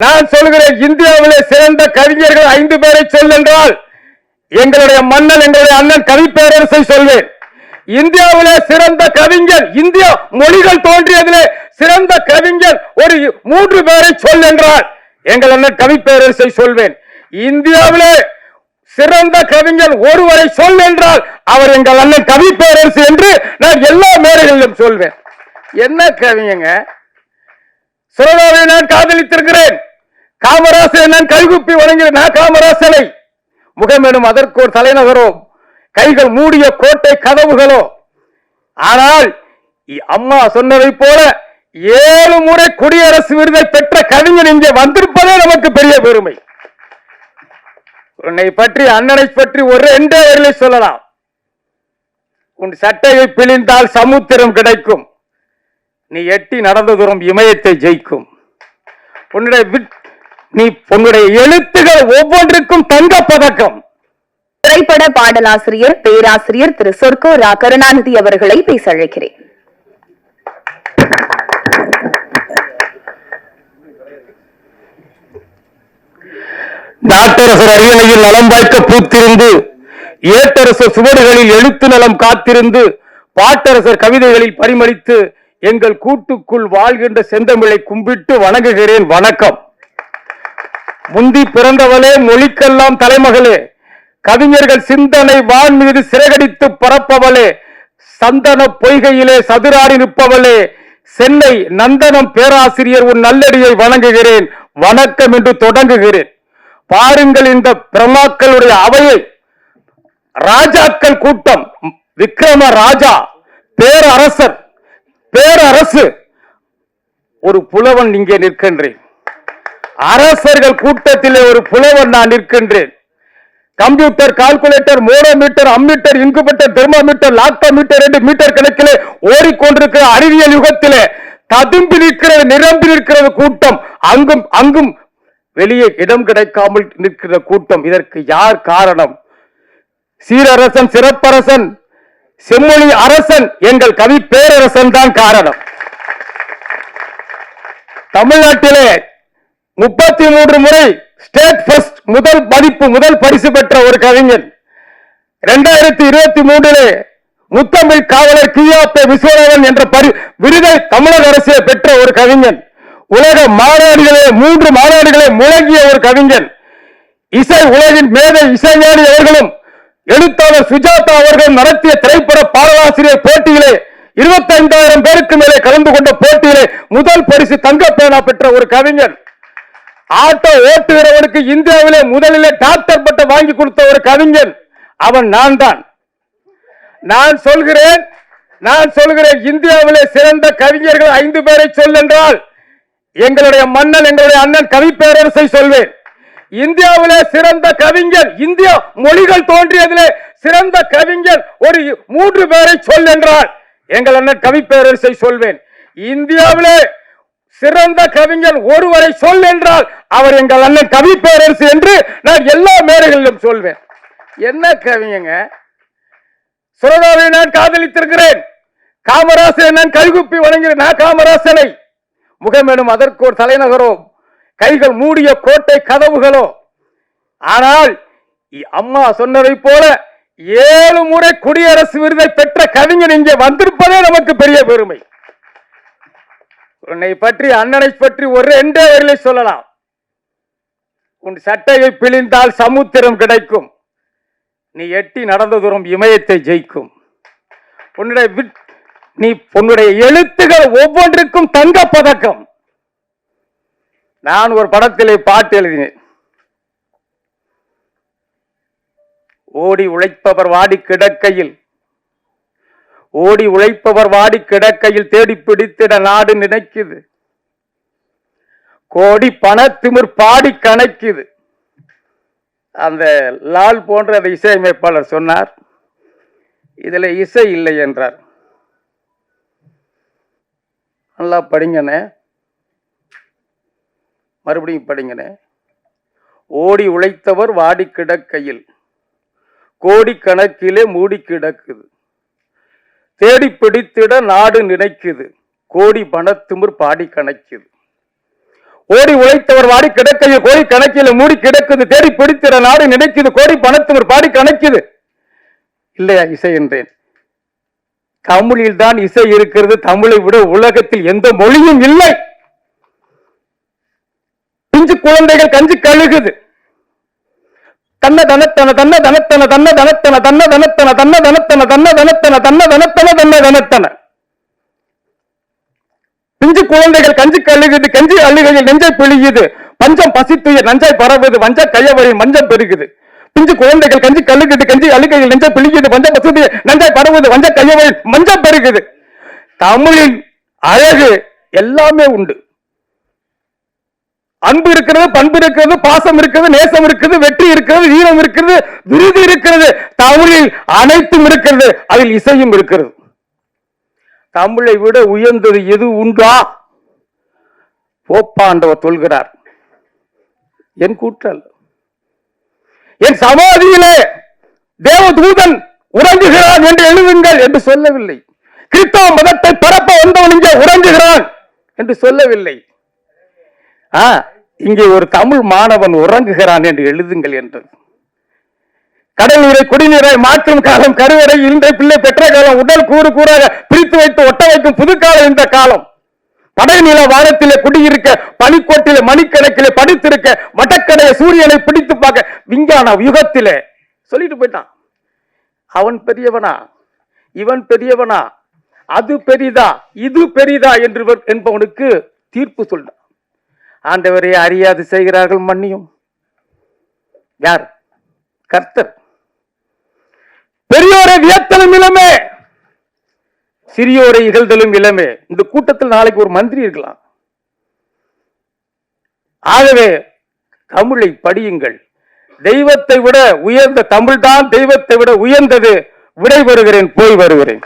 நான் சொல்கிறேன் இந்தியாவிலே சிறந்த கவிஞர்கள் ஐந்து பேரை சொல் என்றால் எங்களுடைய மன்னன் எங்களுடைய அண்ணன் கவிப்பேரரசை சொல்வேன். இந்தியாவிலே சிறந்த கவிஞர் இந்திய மொழிகள் தோன்றியதிலே சிறந்த கவிஞர் ஒரு மூன்று பேரை சொல் என்றால் எங்கள் அண்ணன் கவிப்பேரரசை சொல்வேன். இந்தியாவிலே சிறந்த கவிஞர் ஒருவரை சொல் என்றால் அவர் எங்கள் அண்ணன் கவிப்பேரரசு என்று நான் எல்லா மேடைகளிலும் சொல்வேன். என்ன கவிஞங்க? சுரதாவை நான் காதலித்திருக்கிறேன். காமராசன் நான் கைகுப்பி வணங்குகிறேன் நான் காமராசனை முகமெனும் அதற்கு ஒரு தலைநகரோ கைகள் மூடிய கோட்டை கதவுகளோ. ஆனால் அம்மா சொன்னதை போல ஏழு முறை குடியரசு விருதை பெற்ற கவிஞன் இங்கே வந்திருப்பதே நமக்கு பெரிய பெருமை. உன்னை பற்றி அண்ணனை பற்றி ஒரு ரெண்டே வரியிலே சொல்லலாம். உன் சட்டையை பிழிந்தால் சமுத்திரம் கிடைக்கும். நீ எட்டி நடந்த தூரம் இமயத்தை ஜெயிக்கும். உன்னுடைய விட்- நீ உன்னுடைய எழுத்துகள் ஒவ்வொன்றுக்கும் தங்க பதக்கம் திரைப்பட பாடலாசிரியர் பேராசிரியர் திரு சொர்க்கோ ரா கருணாநிதி அவர்களை பேச அழைக்கிறேன். நாட்டரசர் அரியணையில் நலம் வாய்க்க பூத்திருந்து ஏட்டரசர் சுவடுகளில் எழுத்து நலம் காத்திருந்து பாட்டரசர் கவிதைகளில் பரிமளித்து எங்கள் கூட்டுக்குள் வாழ்கின்ற செந்தமிழை கும்பிட்டு வணங்குகிறேன். வணக்கம். முந்தி பிறந்தவளே மொழிக்கெல்லாம் தலைமகளே. கவிஞர்கள் சிந்தனை வான் மீது சிறகடித்து பரப்பவளே. சந்தன பொய்கையிலே சதுராடி நிற்பவளே. சென்னை நந்தனம் பேராசிரியர் உன் நல்லடியை வணங்குகிறேன். வணக்கம் என்று தொடங்குகிறேன். பாருங்கள் இந்த பிரமாக்களுடைய அவையை. ராஜாக்கள் கூட்டம். விக்ரம ராஜா பேரரசர் பேரரசு. ஒரு புலவன் இங்கே நிற்கின்றேன். அரசர்கள் கூட்டத்திலே ஒரு புலவர் நான் நிற்கின்றேன். Computer calculator manometer ammeter incubator thermometer lactometer என்று மீட்டர் கணக்கிலே ஓடிக்கொண்டிருக்கிற அறிவியல் யுகத்திலே ததும்பி நிற்கிறது நிரம்பி நிற்கிறது கூட்டம். அங்கும் அங்கும் வெளியே இடம் கிடைக்காமல் நிற்கிற கூட்டம். இதற்கு யார் காரணம்? சீரரசன் சிறப்பரசன் செம்மொழி அரசன் எங்கள் கவி பேரரசன் தான் காரணம். தமிழ்நாட்டிலே முப்பத்தி மூன்று முறை ஸ்டேட் ஃபர்ஸ்ட் முதல் பதிப்பு முதல் பரிசு பெற்ற ஒரு கவிஞன். இரண்டாயிரத்தி இருபத்தி மூன்றிலே முத்தமிழ் காவலர் கியாப்பே விஸ்வநாதன் என்ற பரி விருதை தமிழக அரசே பெற்ற ஒரு கவிஞன். உலக மாநாடுகளே மூன்று மாநாடுகளே முழங்கிய ஒரு கவிஞன். இசை உலகின் மேதை இசைஞானி அவர்களும் எழுத்தாளர் சுஜாதா அவர்கள் நடத்திய திரைப்பட பாடலாசிரியர் போட்டியிலே இருபத்தைந்தாயிரம் பேருக்கு மேலே கலந்து கொண்ட போட்டியிலே முதல் பரிசு தங்கப்பேனா பெற்ற ஒரு கவிஞன். ஆட்டோ ஓட்டுகிறவனுக்கு இந்தியாவிலே முதலிலே டாக்டர் பட்டம் வாங்கி கொடுத்த ஒரு கவிஞன். அவன் நான் தான் நான் சொல்கிறேன் நான் சொல்கிறேன் இந்தியாவிலே சிறந்த கவிஞர்கள் ஐந்து பேரை சொல் என்றால் எங்களுடைய மன்னன் எங்களுடைய அண்ணன் கவிப்பேரரசை சொல்வேன். இந்தியாவிலே சிறந்த கவிஞர் இந்திய மொழிகள் தோன்றியதிலே சிறந்த கவிஞர் ஒரு மூன்று பேரை சொல் என்றால் எங்கள் அண்ணன் கவிப்பேரரசை சொல்வேன். இந்தியாவிலே சிறந்த கவிஞன் ஒருவரை சொல் என்றால் அவர் எங்கள் அண்ணன் கவிப்பேரரசு என்று நான் எல்லா மேடைகளிலும் சொல்வேன். என்ன கவிஞங்க? சுரதாவை நான் காதலித்திருக்கிறேன். காமராசனை நான் கைகுப்பி வணங்குகிறேன் நான் காமராசனை. முகமெனும் அதற்கு ஒரு தலைநகரோ கைகள் மூடிய கோட்டை கதவுகளோ. ஆனால் அம்மா சொன்னதை போல ஏழு முறை குடியரசு விருதை பெற்ற கவிஞன் இங்கே வந்திருப்பதே நமக்கு பெரிய பெருமை. உன்னை பற்றி அண்ணனை பற்றி ஒரு ரெண்டே வரியிலே சொல்லலாம். உன் சட்டையை பிழிந்தால் சமுத்திரம் கிடைக்கும். நீ எட்டி நடந்த தூரம் இமயத்தை ஜெயிக்கும். உன்னுடைய விட்- நீ உன்னுடைய எழுத்துகள் ஒவ்வொன்றுக்கும் தங்க பதக்கம் நான் ஒரு படத்திலே பாட்டு எழுதினேன். ஓடி உழைப்பவர் வாடி கிடக்கையில் ஓடி உழைப்பவர் வாடி கிடக்கையில் தேடி பிடித்திட நாடு நினைக்குது. கோடி பணத்திமிர் பாடி கணக்குது. அந்த லால் போன்ற அந்த இசையமைப்பாளர் சொன்னார் இதில் இசை இல்லை என்றார். நல்லா படிங்கண்ணே. மறுபடியும் படிங்கண்ணே. ஓடி உழைத்தவர் வாடி கிடக்கையில் கோடி கணக்கிலே மூடி கிடக்குது. தேடி பிடித்திட நாடு நினைக்குது. கோடி பணத்திமிர் பாடி கணக்குது. ஓடி உழைத்தவர் வாடி கிடக்கையில் கோடி கணக்கில் மூடி கிடக்குது. தேடி பிடித்திட நாடு நினைக்குது. கோடி பணத்தவர் பாடி கணக்குது. இல்லையா இசை என்றேன். தமிழில் தான் இசை இருக்கிறது. தமிழை விட உலகத்தில் எந்த மொழியும் இல்லை. பிஞ்சு குழந்தைகள் கஞ்சி கழுகுது. தன்ன தனத்தன தன்ன தனத்தன தன்ன தனத்தன தன்ன தனத்தன தன்ன தனத்தன தன்ன தனத்தன தன்ன தனத்தன தன்ன தனத்தன பிஞ்சு குழந்தைகள் கஞ்சி கழுகுது கஞ்சி அழுகையில் நெஞ்சை பிழியுது பஞ்சம் பசித்துய நஞ்சாய் பரவுது வஞ்ச கையவழி மஞ்சம் பெருகுது பிஞ்சு குழந்தைகள் கஞ்சி கழுகுது கஞ்சி அழுகையில் நெஞ்சை பிழியுது பஞ்சம் பசித்துய நஞ்சாய் பரவுது வஞ்ச கையவழி மஞ்சம் பெருகுது தமிழின் அழகு எல்லாமே உண்டு அன்பு இருக்கிறது பண்பு இருக்கிறது பாசம் இருக்கிறது நேசம் இருக்கிறது வெற்றி இருக்கிறது வீரம் இருக்கிறது விருது இருக்கிறது தமிழில் அனைத்தும் இருக்கிறது அதில் இசையும் இருக்கிறது. தமிழை விட உயர்ந்தது எது உண்டா? போப்பாண்டவர் சொல்கிறார். என் கூற்றல். என் சமாதியிலே தேவதூதன் உறங்குகிறான் என்று எழுதுங்கள் என்று சொல்லவில்லை. கிறிஸ்தவ மதத்தை பரப்ப வந்தவன் இங்கே உறங்குகிறான் என்று சொல்லவில்லை. ஆ இங்கே ஒரு தமிழ் மாணவன் உறங்குகிறான் என்று எழுதுங்கள் என்றது கடல் நீரை குடிநீரை மாற்றும் காலம் கருவறை இன்றை பிள்ளை பெற்ற காலம் உடல் கூறு கூறாக பிரித்து வைத்து ஒட்ட வைக்கும் புதுக்காலம் இந்த காலம். படைநில வாரத்திலே குடியிருக்க பனிக்கோட்டிலே மணிக்கணக்கிலே படித்திருக்க வட்டக்கடையை சூரியனை பிடித்து பார்க்க விஞ்ஞான யுகத்திலே. சொல்லிட்டு போயிட்டான். அவன் பெரியவனா? இவன் பெரியவனா? அது பெரிதா? இது பெரிதா? என்று என்பவனுக்கு தீர்ப்பு சொல்றான். ஆண்டவரை அறியாது செய்கிறார்கள் மன்னியும். யார்? கர்த்தர். பெரியோரை வியத்தலும் இளமே. சிறியோரை இகழ்தலும் இளமே. இந்த கூட்டத்தில் நாளைக்கு ஒரு மந்திரி இருக்கலாம். ஆகவே தமிழை படியுங்கள். தெய்வத்தை விட உயர்ந்த தமிழ்தான் தெய்வத்தை விட உயர்ந்தது. விடை வருகிறேன் போய் வருகிறேன்.